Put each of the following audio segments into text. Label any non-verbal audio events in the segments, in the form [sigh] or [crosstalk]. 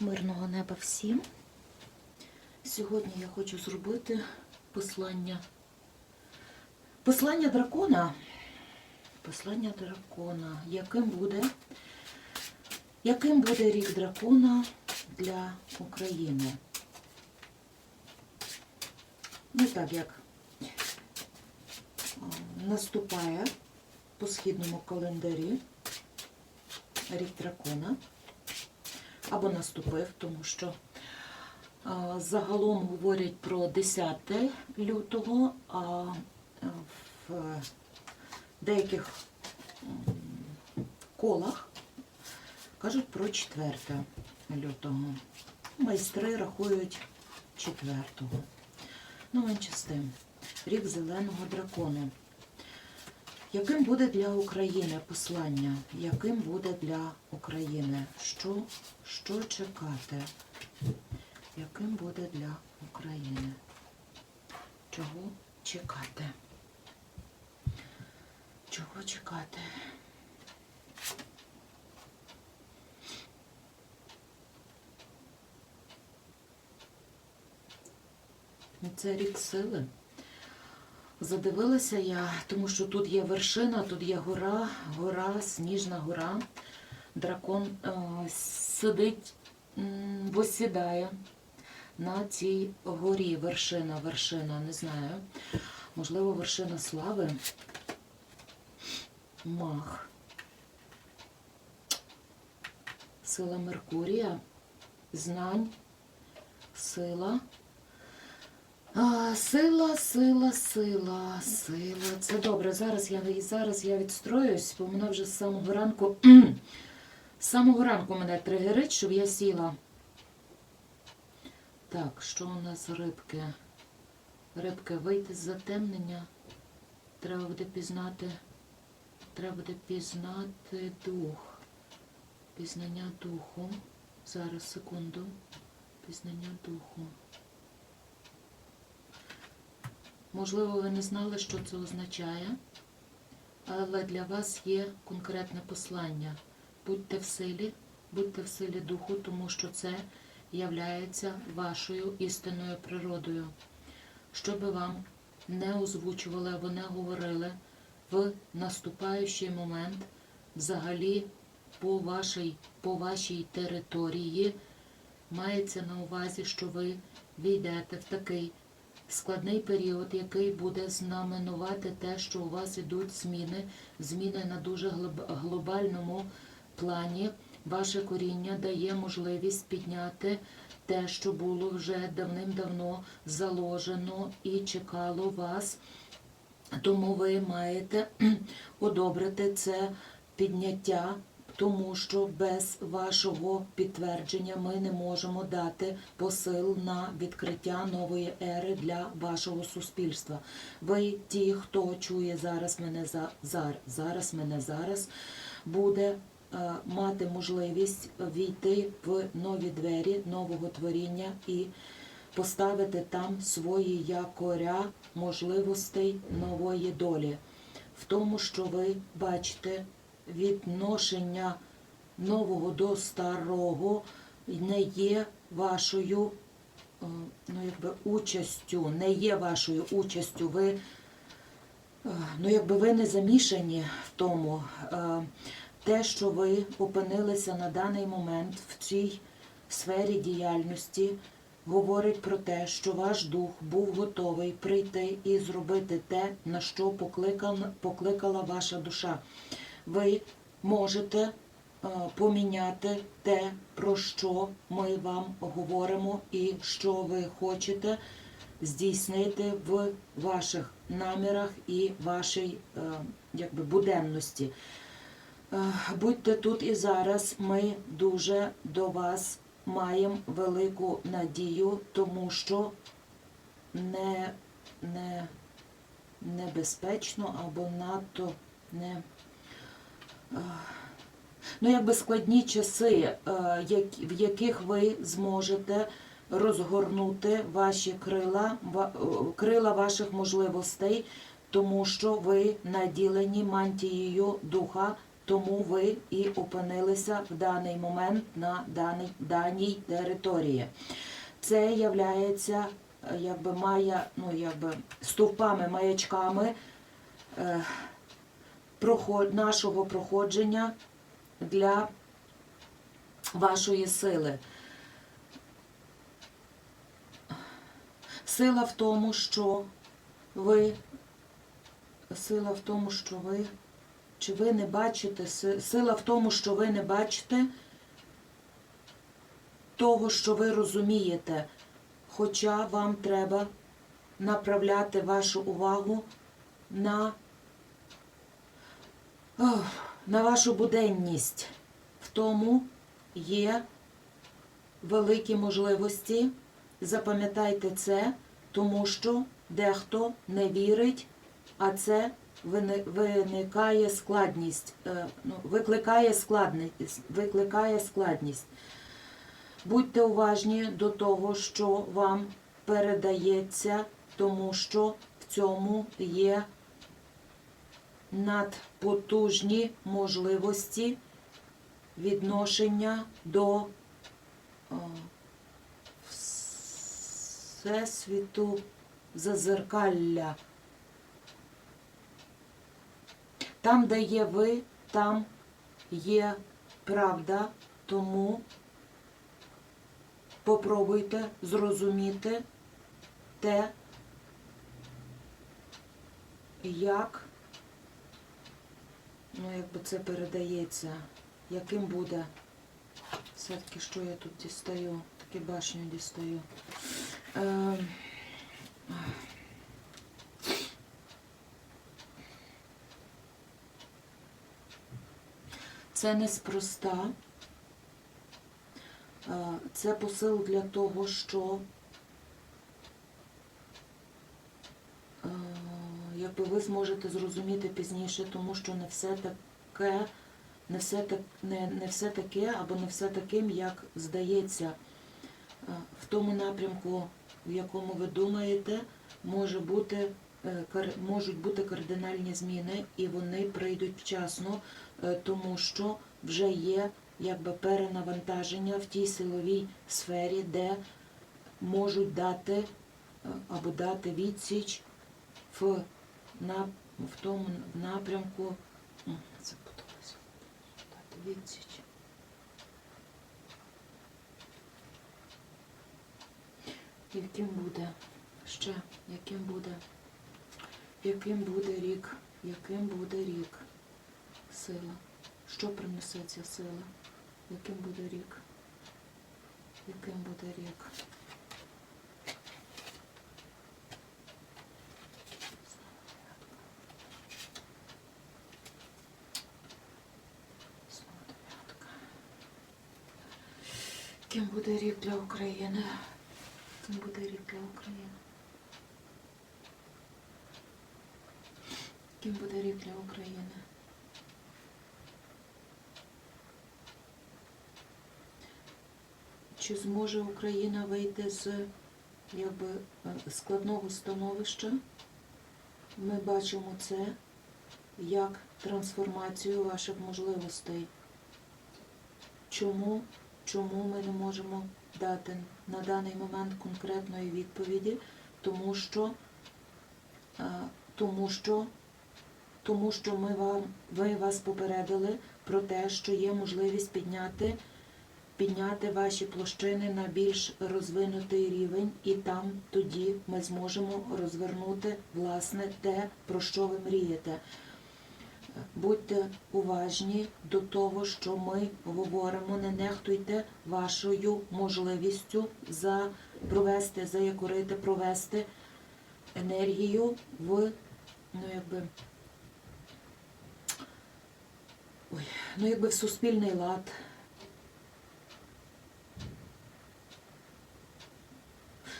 Мирного неба всім. Сьогодні я хочу зробити послання. Послання дракона. Послання дракона. Яким буде, яким буде рік дракона для України? Ну так як наступає по східному календарі рік дракона або наступив, тому що загалом говорять про 10 лютого, а в деяких колах кажуть про 4 лютого. Майстри рахують 4. Ну, менше з тим. Рік зеленого дракону. Яким буде для України послання? Яким буде для України? Що, що чекати? Яким буде для України? Чого чекати? Чого чекати? Це рік сили. Задивилася я, тому що тут є вершина, тут є гора, гора, сніжна гора. Дракон е, сидить, м, восідає на цій горі. Вершина, вершина, не знаю. Можливо, вершина слави. Мах. Сила Меркурія, знань, сила. Сила, сила, сила, сила. Це добре. Зараз я зараз я відстроюсь, бо мене вже з самого ранку. з самого ранку мене тригерить, щоб я сіла. Так, що у нас рибки? Рибки вийти з затемнення. Треба буде пізнати. Треба буде пізнати дух. Пізнання духу. Зараз, секунду. Пізнання духу. Можливо, ви не знали, що це означає, але для вас є конкретне послання. Будьте в силі, будьте в силі духу, тому що це являється вашою істинною природою. Що би вам не озвучували або не говорили в наступаючий момент, взагалі по вашій, по вашій території, мається на увазі, що ви війдете в такий складний період, який буде знаменувати те, що у вас ідуть зміни, зміни на дуже глобальному плані. Ваше коріння дає можливість підняти те, що було вже давним-давно заложено і чекало вас. Тому ви маєте [clears throat] одобрити це підняття, тому що без вашого підтвердження ми не можемо дати посил на відкриття нової ери для вашого суспільства. Ви, ті, хто чує зараз мене за зар- зараз, мене зараз, буде е, мати можливість війти в нові двері нового творіння і поставити там свої якоря можливостей нової долі. В тому, що ви бачите відношення нового до старого не є вашою ну, якби, участю, не є вашою участю. Ви, е, ну, якби ви не замішані в тому. Е, Те, що ви опинилися на даний момент в цій сфері діяльності, говорить про те, що ваш дух був готовий прийти і зробити те, на що покликала ваша душа. Ви можете е, поміняти те, про що ми вам говоримо, і що ви хочете здійснити в ваших намірах і вашій е, якби, буденності. Е, Будьте тут і зараз. Ми дуже до вас маємо велику надію, тому що не, не, небезпечно або надто не. Ну, якби складні часи, е, в яких ви зможете розгорнути ваші крила, е, крила ваших можливостей, тому що ви наділені мантією духа тому ви і опинилися в даний момент на даній, даній території. Це являється, е, якби має, ну, якби стовпами, маячками нашого проходження для вашої сили. Сила в тому, що ви сила в тому, що ви чи ви не бачите сила в тому, що ви не бачите того, що ви розумієте, хоча вам треба направляти вашу увагу на, ох, на вашу буденність. В тому є великі можливості. Запам'ятайте це, тому що дехто не вірить, а це виникає складність, е, ну, викликає складність, викликає складність. Будьте уважні до того, що вам передається, тому що в цьому є надпотужні можливості відношення до Всесвіту зазеркалля. Там, де є ви, там є правда, тому попробуйте зрозуміти те, як, ну, якби це передається, яким буде. Все-таки, що я тут дістаю? Таки башню дістаю. Е, Це неспроста. Е, Це посил для того, що е, якби ви зможете зрозуміти пізніше, тому що не все таке, не все, так, не, не все таке або не все таким, як здається. Е, В тому напрямку, в якому ви думаєте, може бути, е, можуть бути кардинальні зміни, і вони прийдуть вчасно, е, тому що вже є якби перенавантаження в тій силовій сфері, де можуть дати або дати відсіч в, на, в тому напрямку. Запуталася. Дати відсіч. Яким буде ще, яким буде, яким буде рік, яким буде рік, сила. Що принесе ця сила? Яким буде рік? Яким буде рік? Знову дев'ятка. Яким буде рік для України? Яким буде рік для України? Яким буде рік для України? Чи зможе Україна вийти з якби, е, складного становища? Ми бачимо це як трансформацію ваших можливостей. Чому, чому ми не можемо дати на даний момент конкретної відповіді? Тому що, е, тому що, тому що ми вам, ви вас попередили про те, що є можливість підняти підняти ваші площини на більш розвинутий рівень, і там тоді ми зможемо розвернути власне те, про що ви мрієте. Будьте уважні до того, що ми говоримо, не нехтуйте вашою можливістю за провести, заякорити, провести енергію в ну якби. Ой, ну якби в суспільний лад.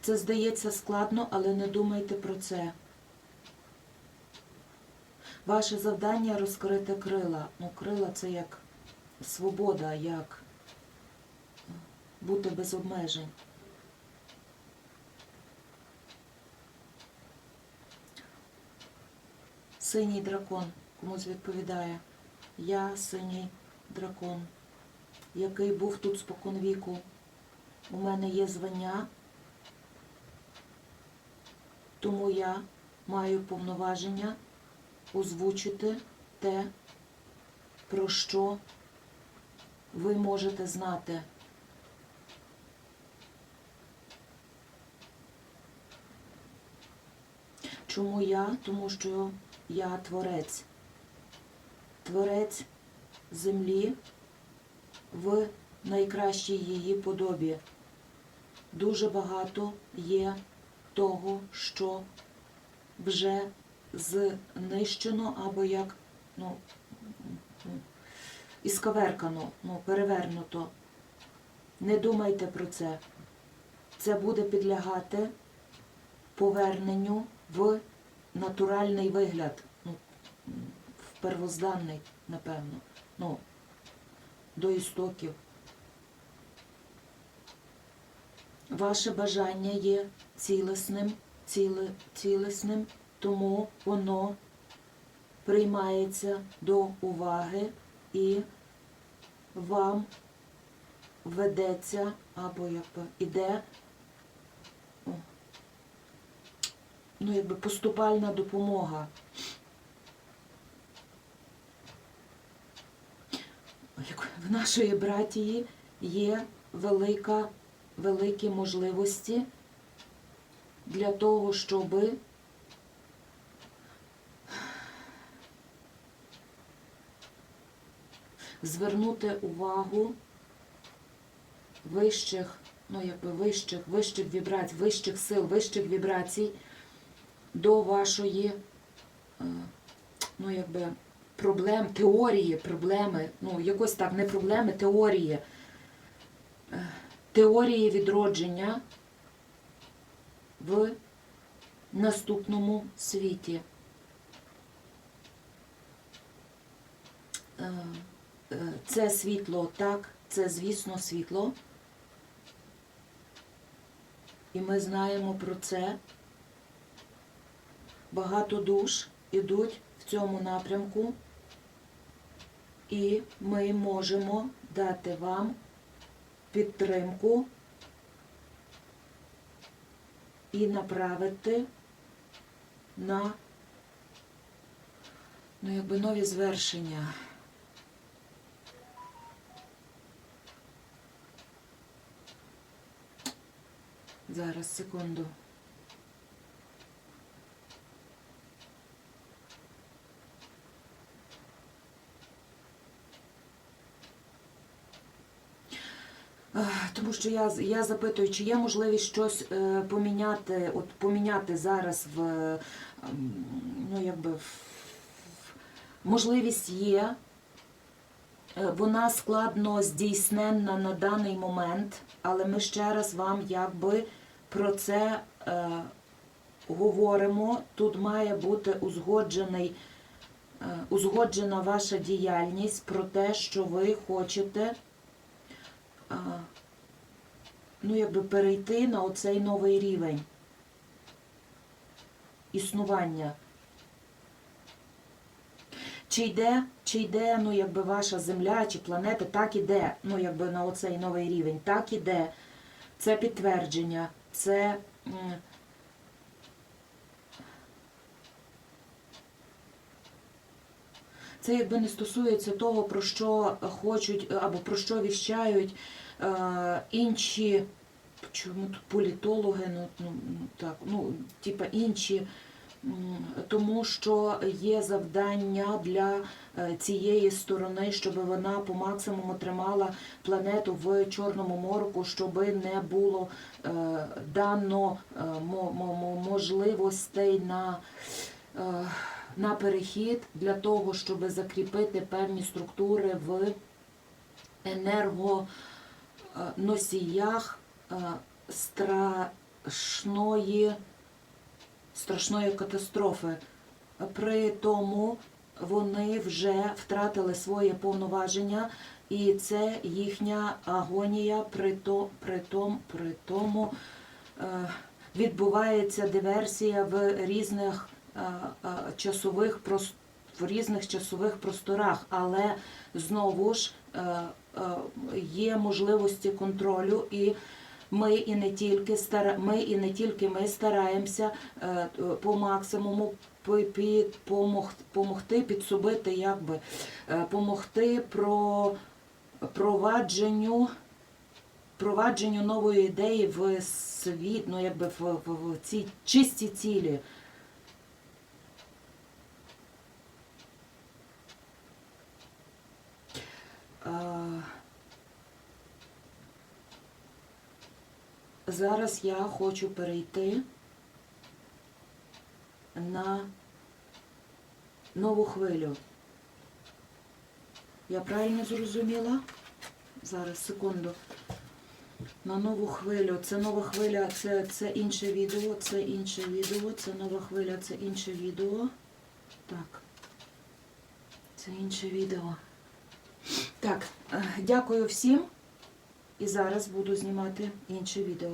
Це здається складно, але не думайте про це. Ваше завдання розкрити крила. Ну, крила це як свобода, як бути без обмежень. Синій дракон комусь відповідає. я синій дракон, який був тут споконвіку. У мене є звання, тому я маю повноваження озвучити те, про що ви можете знати. Чому я? Тому що я творець. Творець землі в найкращій її подобі. Дуже багато є того, що вже знищено або як ну, іскаверкано, ну, перевернуто. Не думайте про це. Це буде підлягати поверненню в натуральний вигляд, ну, в первозданний, напевно, ну, до істоків. Ваше бажання є цілісним, ціле, цілісним, тому воно приймається до уваги і вам ведеться або якби іде ну, якби поступальна допомога. В нашої братії є велика, великі можливості для того, щоби звернути увагу вищих, ну якби вищих, вищих вібрацій, вищих сил, вищих вібрацій до вашої, е, ну якби проблем, теорії, проблеми, ну якось так, не проблеми, теорії, Е, теорії відродження в наступному світі. Це світло, так, це, звісно, світло. І ми знаємо про це. Багато душ ідуть в цьому напрямку, і ми можемо дати вам підтримку і направити на ну, якби нові звершення. Зараз, секунду. Тому що я, я запитую, чи є можливість щось е, поміняти, от поміняти зараз в е, ну якби в, можливість є. Е, Вона складно здійсненна на даний момент, але ми ще раз вам якби про це е, говоримо. Тут має бути узгоджений, е, узгоджена ваша діяльність про те, що ви хочете а, ну, якби перейти на оцей новий рівень існування. Чи йде, чи йде, ну, якби ваша земля чи планета, так іде, ну, якби на оцей новий рівень, так іде. Це підтвердження, це. Це якби не стосується того, про що хочуть або про що віщають е, інші, чому тут політологи, ну, ну ну, так, ну, типа інші, тому що є завдання для е, цієї сторони, щоб вона по максимуму тримала планету в Чорному морку, щоб не було е, дано е, мо- мо- мо- можливостей на. на перехід для того, щоб закріпити певні структури в енергоносіях страшної, страшної катастрофи. При тому вони вже втратили своє повноваження, і це їхня агонія, при, то, при, том, при тому е, відбувається диверсія в різних е, е, часових прос- в різних часових просторах, але знову ж є можливості контролю і. Ми і не тільки стара... ми і не тільки ми стараємося е, по максимуму помогти підсобити, якби е, помогти про провадженню провадженню нової ідеї в світ, ну якби в, в, в ці чисті цілі. Е, Зараз я хочу перейти на нову хвилю. Я правильно зрозуміла? Зараз, секунду. На нову хвилю. Це нова хвиля, це, це інше відео, це інше відео, це нова хвиля, це інше відео. Так. Це інше відео. Так, е, дякую всім. І зараз буду знімати інше відео.